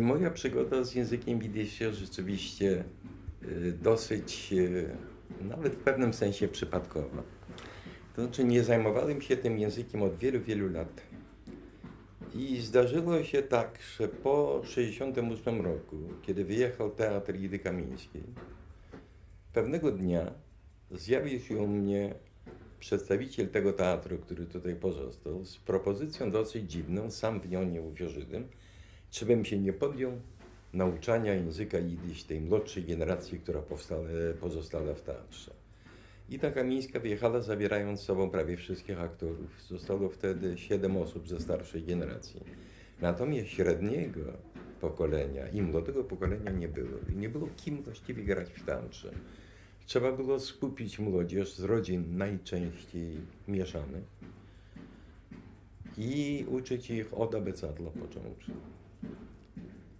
Moja przygoda z językiem widzi się rzeczywiście y, dosyć, y, nawet w pewnym sensie przypadkowa. To znaczy nie zajmowałem się tym językiem od wielu, wielu lat. I zdarzyło się tak, że po 1968 roku, kiedy wyjechał Teatr Idy Kamińskiej, pewnego dnia zjawił się u mnie przedstawiciel tego teatru, który tutaj pozostał, z propozycją dosyć dziwną, sam w nią nie uwierzyłem, czy bym się nie podjął nauczania języka jidysz tej młodszej generacji, która powstała, pozostała w teatrze. Ida Kamińska wyjechała zabierając z sobą prawie wszystkich aktorów. Zostało wtedy siedem osób ze starszej generacji. Natomiast średniego pokolenia i młodego pokolenia nie było. I nie było kim właściwie grać w teatrze. Trzeba było skupić młodzież z rodzin najczęściej mieszanych i uczyć ich od abecadła począwszy.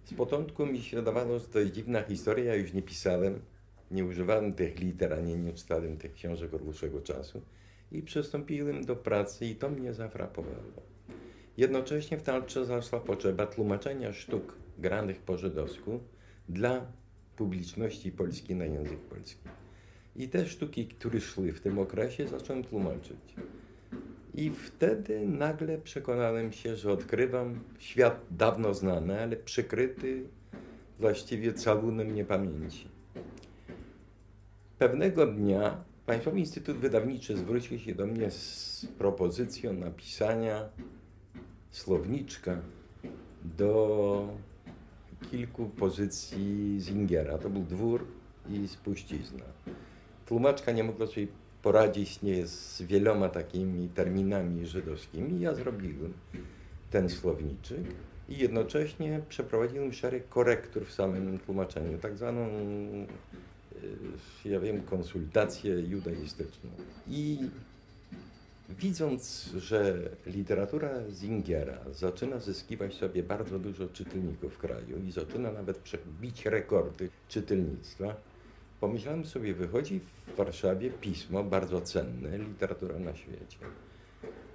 Z początku mi się wydawało, że to jest dziwna historia, już nie pisałem, nie używałem tych liter, ani nie czytałem tych książek od dłuższego czasu i przystąpiłem do pracy i to mnie zafrapowało. Jednocześnie w teatrze zaszła potrzeba tłumaczenia sztuk granych po żydowsku dla publiczności polskiej na język polski. I te sztuki, które szły w tym okresie, zacząłem tłumaczyć. I wtedy nagle przekonałem się, że odkrywam świat dawno znany, ale przykryty właściwie całunem niepamięci. Pewnego dnia Państwowy Instytut Wydawniczy zwrócił się do mnie z propozycją napisania słowniczka do kilku pozycji Zingera. To był dwór i spuścizna. Tłumaczka nie mogła sobie poradzić nie z wieloma takimi terminami żydowskimi. Ja zrobiłem ten słowniczek i jednocześnie przeprowadziłem szereg korektur w samym tłumaczeniu, tak zwaną, y, ja wiem, konsultację judaistyczną. I widząc, że literatura Zingera zaczyna zyskiwać sobie bardzo dużo czytelników w kraju i zaczyna nawet bić rekordy czytelnictwa, pomyślałem sobie, wychodzi w Warszawie pismo bardzo cenne, literatura na świecie.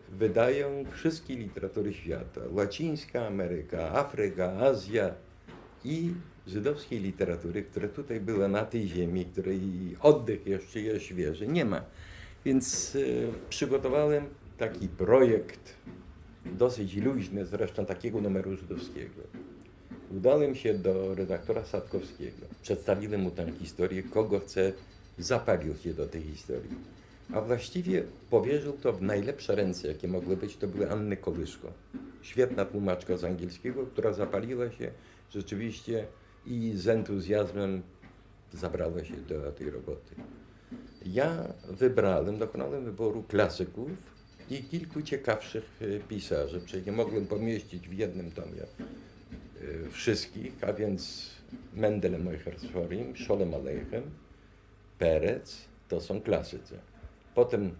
Wydają wszystkie literatury świata, łacińska Ameryka, Afryka, Azja i żydowskiej literatury, która tutaj była na tej ziemi, której oddech jeszcze jest świeży, nie ma. Więc y, przygotowałem taki projekt, dosyć luźny, zresztą takiego numeru żydowskiego. Udałem się do redaktora Sadkowskiego. Przedstawiłem mu tę historię, kogo chcę, zapalił się do tej historii. A właściwie powierzył to w najlepsze ręce, jakie mogły być, to były Anny Kołyszko. Świetna tłumaczka z angielskiego, która zapaliła się rzeczywiście i z entuzjazmem zabrała się do tej roboty. Ja wybrałem, dokonałem wyboru klasyków i kilku ciekawszych e, pisarzy. Przecież nie mogłem pomieścić w jednym tomie wszystkich, a więc Mendele Mojhersforim, Sholem Aleichem, Perec, to są klasycy. Potem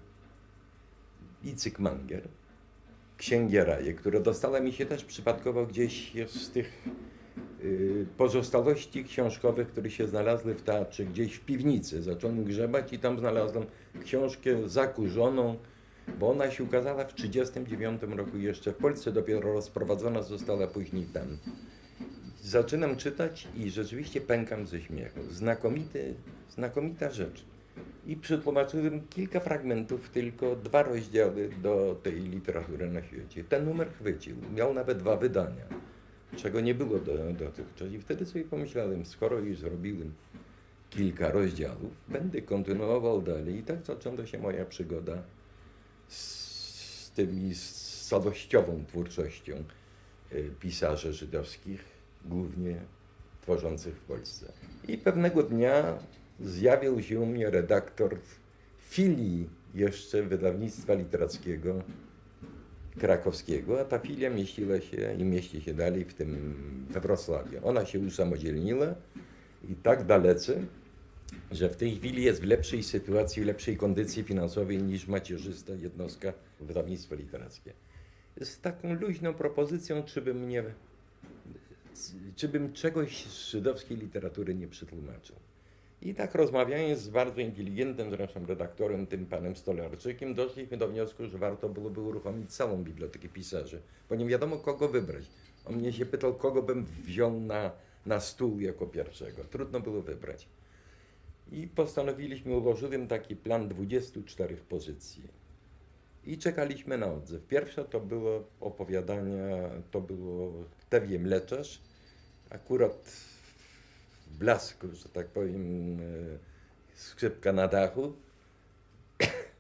Icyk Manger, Księgieraje, która dostała mi się też przypadkowo gdzieś z tych y, pozostałości książkowych, które się znalazły w teatrze, gdzieś w piwnicy. Zacząłem grzebać i tam znalazłem książkę zakurzoną, bo ona się ukazała w 1939 roku jeszcze w Polsce, dopiero rozprowadzona została później tam. Zaczynam czytać i rzeczywiście pękam ze śmiechu. Znakomity, znakomita rzecz. I przetłumaczyłem kilka fragmentów, tylko dwa rozdziały do tej literatury na świecie. Ten numer chwycił, miał nawet dwa wydania, czego nie było do, dotychczas. I wtedy sobie pomyślałem, skoro już zrobiłem kilka rozdziałów, będę kontynuował dalej. I tak zaczęła się moja przygoda z tymi z całościową twórczością y, pisarzy żydowskich, głównie tworzących w Polsce. I pewnego dnia zjawił się u mnie redaktor filii jeszcze wydawnictwa literackiego krakowskiego, a ta filia mieściła się i mieści się dalej w tym we Wrocławiu. Ona się usamodzielniła i tak dalece, że w tej chwili jest w lepszej sytuacji, w lepszej kondycji finansowej niż macierzysta jednostka wydawnictwa literackie. Jest taką luźną propozycją, czy bym nie, czy bym czegoś z żydowskiej literatury nie przetłumaczył. I tak rozmawiając z bardzo inteligentnym zresztą redaktorem, tym panem Stolarczykiem, doszliśmy do wniosku, że warto byłoby uruchomić całą bibliotekę pisarzy, bo nie wiadomo kogo wybrać. On mnie się pytał, kogo bym wziął na, na stół jako pierwszego. Trudno było wybrać. I postanowiliśmy, ułożyłem taki plan 24 pozycji. I czekaliśmy na odzew. Pierwsza to było opowiadania, to było Tewie Mleczarz. Akurat w blasku, że tak powiem, e, skrzypka na dachu.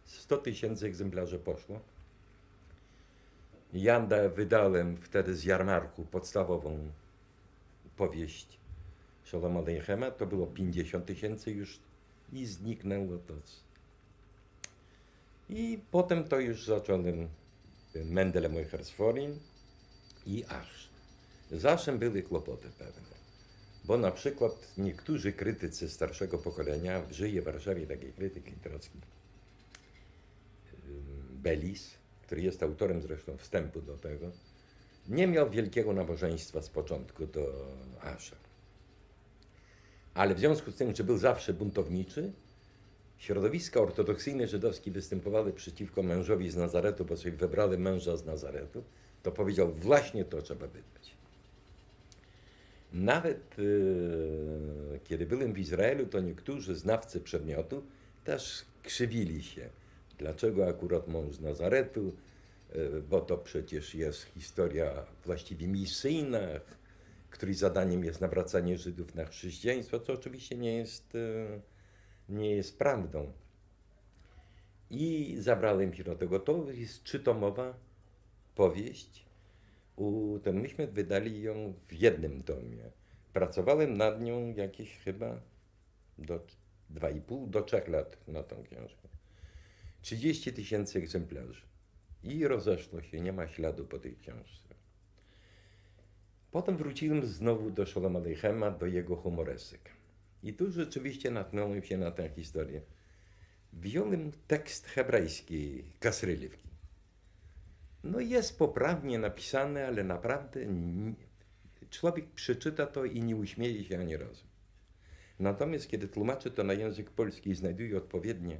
100 tysięcy egzemplarzy poszło. Ja da- wydałem wtedy z jarmarku podstawową powieść Shalom Aleichem. To było 50 tysięcy już i zniknęło to. I potem to już zacząłem Mendele Mojhersforin i Asz. Z Aszem były kłopoty pewne. Bo na przykład niektórzy krytycy starszego pokolenia, żyje w Warszawie taki krytyk literacki, ym, Belis, który jest autorem zresztą wstępu do tego, nie miał wielkiego nabożeństwa z początku do Asza. Ale w związku z tym, że był zawsze buntowniczy, środowiska ortodoksyjne żydowskie występowały przeciwko mężowi z Nazaretu, bo sobie wybrali męża z Nazaretu, to powiedział, właśnie to trzeba wydać. Nawet e, kiedy byłem w Izraelu, to niektórzy znawcy przedmiotu też krzywili się. Dlaczego akurat mąż z Nazaretu? E, bo to przecież jest historia właściwie misyjna, której zadaniem jest nawracanie Żydów na chrześcijaństwo, co oczywiście nie jest, e, nie jest prawdą. I zabrałem się do tego. To jest trzytomowa powieść. U, myśmy wydali ją w jednym tomie. Pracowałem nad nią jakieś chyba do 2,5 do 3 lat na tą książkę. 30 tysięcy egzemplarzy. I rozeszło się, nie ma śladu po tej książce. Potem wróciłem znowu do Sholem Aleichema, do jego humoresek. I tu rzeczywiście natknąłem się na tę historię. Wziąłem tekst hebrajski Kasrylewki. No jest poprawnie napisane, ale naprawdę n- człowiek przeczyta to i nie uśmieje się ani razu. Natomiast kiedy tłumaczy to na język polski i znajduje odpowiednie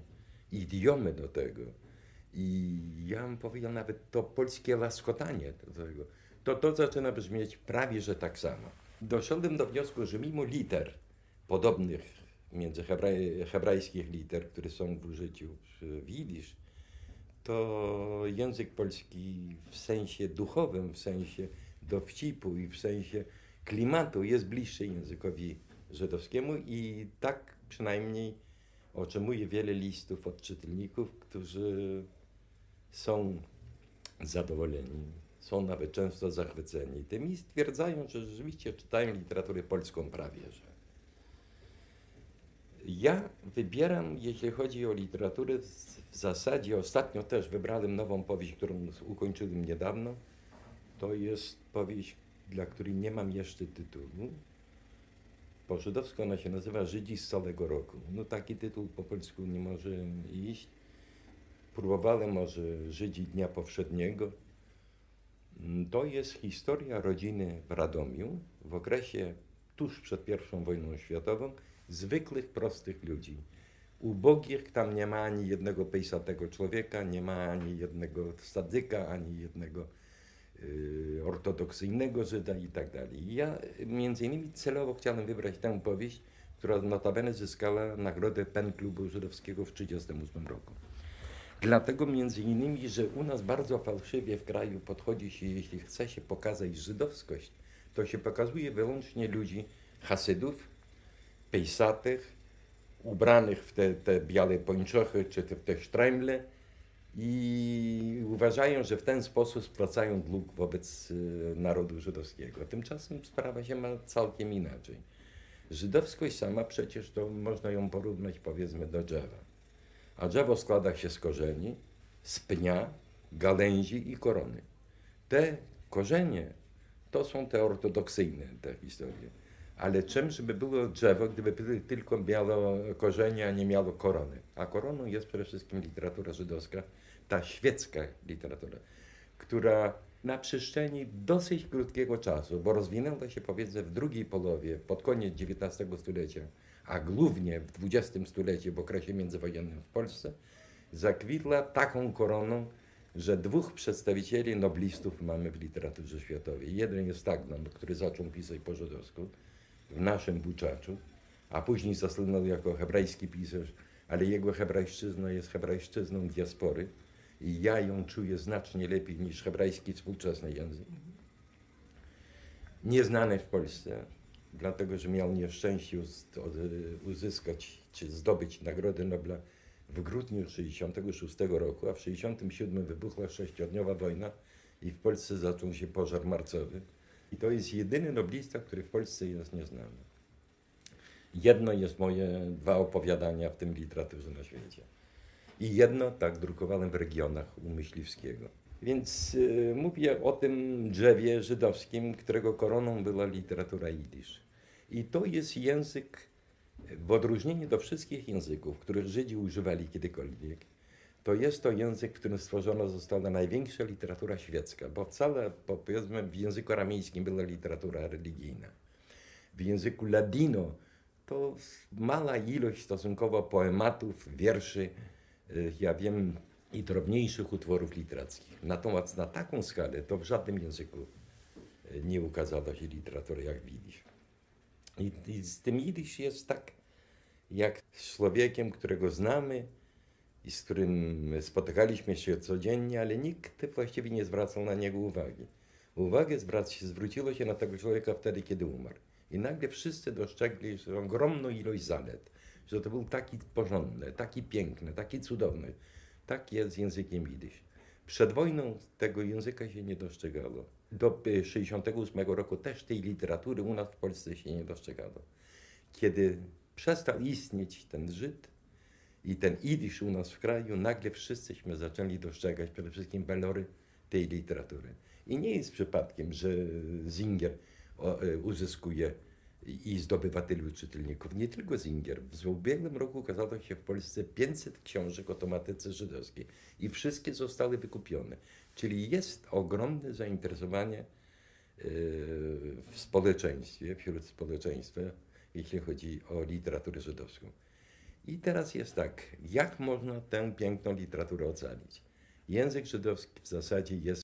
idiomy do tego, i ja bym powiedział nawet to polskie łaskotanie do tego, to to zaczyna brzmieć prawie że tak samo. Doszedłem do wniosku, że mimo liter podobnych między hebraj, hebrajskich liter, które są w użyciu w Jidysz, to język polski w sensie duchowym, w sensie dowcipu i w sensie klimatu jest bliższy językowi żydowskiemu i tak przynajmniej otrzymuję wiele listów od czytelników, którzy są zadowoleni, są nawet często zachwyceni tym i stwierdzają, że rzeczywiście czytają literaturę polską prawie, że. Ja wybieram, jeśli chodzi o literaturę, w- zasadzie ostatnio też wybrałem nową powieść, którą ukończyłem niedawno. To jest powieść, dla której nie mam jeszcze tytułu. Po żydowsku ona się nazywa Żydzi z całego roku. No taki tytuł po polsku nie może iść. Próbowałem może Żydzi Dnia Powszedniego. To jest historia rodziny w Radomiu w okresie tuż przed I wojną światową, zwykłych, prostych ludzi. Ubogich, tam nie ma ani jednego pejsatego człowieka, nie ma ani jednego sadyka, ani jednego y, ortodoksyjnego Żyda i tak dalej. Ja między innymi celowo chciałem wybrać tę powieść, która notabene zyskała nagrodę PEN Klubu Żydowskiego w 1938 roku. Dlatego między innymi, że u nas bardzo fałszywie w kraju podchodzi się, jeśli chce się pokazać żydowskość, to się pokazuje wyłącznie ludzi hasydów, pejsatych, ubranych w te, te białe pończochy czy te, w te sztrajmle i uważają, że w ten sposób spłacają dług wobec y, narodu żydowskiego. Tymczasem sprawa się ma całkiem inaczej. Żydowskość sama przecież to można ją porównać powiedzmy do drzewa. A drzewo składa się z korzeni, z pnia, gałęzi i korony. Te korzenie to są te ortodoksyjne te historie. Ale czym, żeby było drzewo, gdyby ty- tylko miało korzenie, a nie miało korony? A koroną jest przede wszystkim literatura żydowska, ta świecka literatura, która na przestrzeni dosyć krótkiego czasu, bo rozwinęła się powiedzmy w drugiej połowie, pod koniec XIX stulecia, a głównie w XX stuleciu, w okresie międzywojennym w Polsce, zakwitła taką koroną, że dwóch przedstawicieli noblistów mamy w literaturze światowej. Jeden jest Stagnon, który zaczął pisać po żydowsku w naszym Buczaczu, a później zasłynął jako hebrajski pisarz, ale jego hebrajszczyzna jest hebrajszczyzną diaspory i ja ją czuję znacznie lepiej niż hebrajski współczesny język. Nieznany w Polsce, dlatego że miał nieszczęście uzyskać czy zdobyć Nagrodę Nobla w grudniu 1966 roku, a w 1967 wybuchła sześciodniowa wojna i w Polsce zaczął się pożar marcowy. I to jest jedyny noblista, który w Polsce jest nieznany. Jedno jest moje dwa opowiadania w tym literaturze na świecie. I jedno tak drukowane w regionach u Myśliwskiego. Więc y, mówię o tym drzewie żydowskim, którego koroną była literatura jidysz. I to jest język, w odróżnieniu do wszystkich języków, których Żydzi używali kiedykolwiek, to jest to język, w którym stworzona została największa literatura świecka, bo wcale, bo powiedzmy, w języku aramejskim była literatura religijna. W języku ladino to mała ilość stosunkowo poematów, wierszy, ja wiem, i drobniejszych utworów literackich. Natomiast na taką skalę to w żadnym języku y, nie ukazała się literatura jak widzisz. I, I z tym jidysz jest tak, jak z człowiekiem, którego znamy i z którym spotykaliśmy się codziennie, ale nikt właściwie nie zwracał na niego uwagi. Uwagę zwróciło się na tego człowieka wtedy, kiedy umarł. I nagle wszyscy dostrzegli ogromną ilość zalet, że to był taki porządny, taki piękny, taki cudowny. Tak jest z językiem jidysz. Przed wojną tego języka się nie dostrzegało. Do 1968 roku też tej literatury u nas w Polsce się nie dostrzegało. Kiedy przestał istnieć ten Żyd i ten jidysz u nas w kraju, nagle wszyscyśmy zaczęli dostrzegać przede wszystkim walory tej literatury. I nie jest przypadkiem, że Zinger e, uzyskuje i i zdobywa tylu czytelników. Nie tylko Zinger. W ubiegłym roku ukazało się w Polsce 500 książek o tematyce żydowskiej i wszystkie zostały wykupione. Czyli jest ogromne zainteresowanie e, w społeczeństwie, wśród społeczeństwa, jeśli chodzi o literaturę żydowską. I teraz jest tak, jak można tę piękną literaturę ocalić? Język żydowski w zasadzie jest